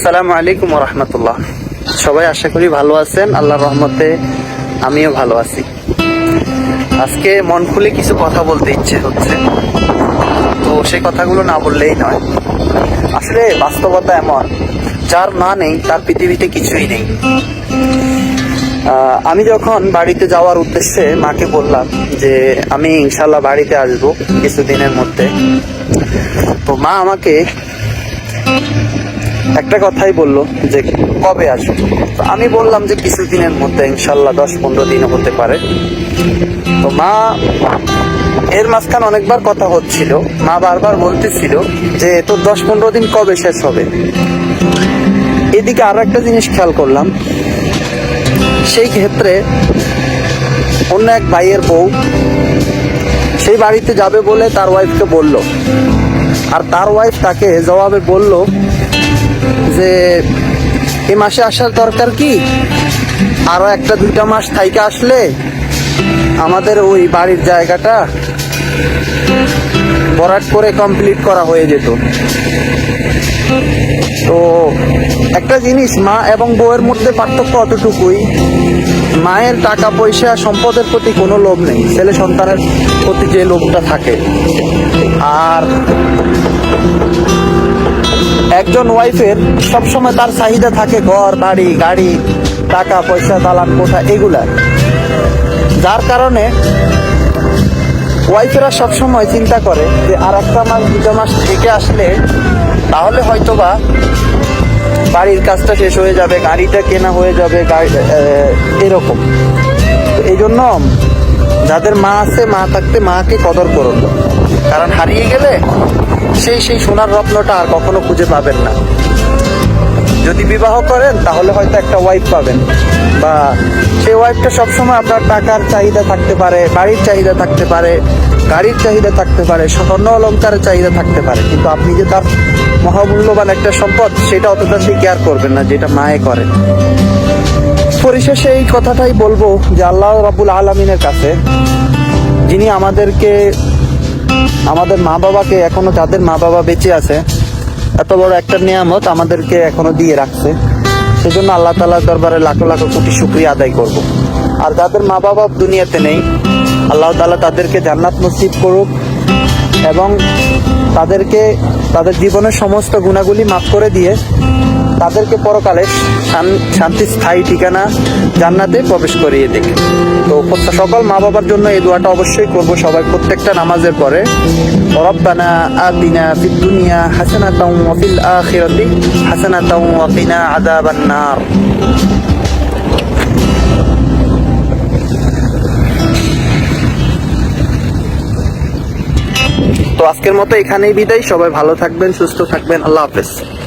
আসসালামু আলাইকুম রহমতুল্লাহ। সবাই আশা করি ভালো আছেন, আল্লাহর রহমতে আমিও ভালো আছি। আজকে মন খুলে কিছু কথা বলতে ইচ্ছে হচ্ছে। তো সেই কথাগুলো না বললেই নয়। আসলে বাস্তবতা এমন, যার মা নেই, তার পৃথিবীতে কিছুই নেই। আমি যখন বাড়িতে যাওয়ার উদ্দেশ্যে মাকে বললাম যে, আমি ইনশাল্লাহ বাড়িতে আসব কিছুদিনের মধ্যে। তো মা আমাকে একটা কথাই বলল যে, কবে আসবে? তো আমি বললাম যে, কিছুদিনের মধ্যে, ইনশাল্লাহ দশ পনেরো দিন হতে পারে। তো মা, এর মাঝখানে অনেকবার কথা হচ্ছিল। মা বারবার বলতেছিল যে, তোর দশ পনেরো দিন কবে শেষ হবে? এদিকে আরও একটা জিনিস খেয়াল করলাম। সেই ক্ষেত্রে অন্য এক ভাইয়ের বউ, সেই বাড়িতে যাবে বলে তার ওয়াইফকে বলল। আর তার ওয়াইফ তাকে জবাবে বলল যে এ মাসে আসার দরকার কি? আরও একটা দুইটা মাস থাইকে আসলে আমাদের ওই বাড়ির জায়গাটা বরাট করে কমপ্লিট করা হয়ে যেত। তো একটা জিনিস, মা এবং বউয়ের মধ্যে পার্থক্য অতটুকুই, মায়ের টাকা পয়সা সম্পদের প্রতি কোনো লোভ নেই, ছেলে সন্তানের প্রতি যে লোভটা থাকে। আর একজন ওয়াইফের সবসময় তার চাহিদা থাকে ঘর, বাড়ি, গাড়ি, টাকা, পয়সা, দালান, কোঠা, এগুলা। যার কারণে ওয়াইফেরা সবসময় চিন্তা করে যে, আর একটা মাস, দুটো মাস থেকে আসলে তাহলে হয়তোবা বাড়ির কাজটা শেষ হয়ে যাবে, গাড়িটা কেনা হয়ে যাবে এরকম। এই জন্য যাদের মা আছে, মা থাকতে মাকে কদর করুন কারণ হারিয়ে গেলে সেই সেই সোনার রত্নটা আর কখনো খুঁজে পাবেন না। যদি বিবাহ করেন, তাহলে হয়তো একটা ওয়াইফ পাবেন। বা সেই ওয়াইফটা সবসময় আপনার টাকার চাহিদা থাকতে পারে, বাড়ির চাহিদা থাকতে পারে, গাড়ির চাহিদা থাকতে পারে, স্বর্ণ অলঙ্কারের চাহিদা থাকতে পারে। কিন্তু আপনি যে তার মহামূল্যবান একটা সম্পদ, সেটা অতটা সে কেয়ার করবেন না, যেটা মায়ে করে পরিশেষে এই কথাটাই বলব যে আল্লাহ রাবুল আলমিনের কাছে, যিনি আমাদেরকে আমাদের মা বাবাকে এখনও যাদের মা বাবা বেঁচে আছে, এত বড় একটা নিয়ামত আমাদেরকে এখনও দিয়ে রাখছে সেজন্য আল্লাহ তালার দরবারে লাখো লাখো কোটি শুক্রিয়া আদায় করব। আর যাদের মা বাবা দুনিয়াতে নেই, আল্লাহ তালা তাদেরকে জান্নাত নসিব করুক এবং তাদেরকে, তাদের জীবনের সমস্ত গুণাগুলি মাফ করে দিয়ে তাদেরকে পরকালে শান- শান্তি, স্থায়ী ঠিকানা জান্নাতে প্রবেশ করিয়ে দিক। তো সকল মা বাবার জন্য এই দোয়াটা অবশ্যই করব সবাই প্রত্যেকটা নামাজের পরে। রব্বানা আতিনা ফিদ দুনিয়া হাসানাতাও ওয়া ফিল আখিরাতি হাসানাতাও ওয়া কিনা আযাবান নার। তো আজকের মতো এখানেই বিদায়। সবাই ভালো থাকবেন, সুস্থ থাকবেন। আল্লাহ হাফেজ।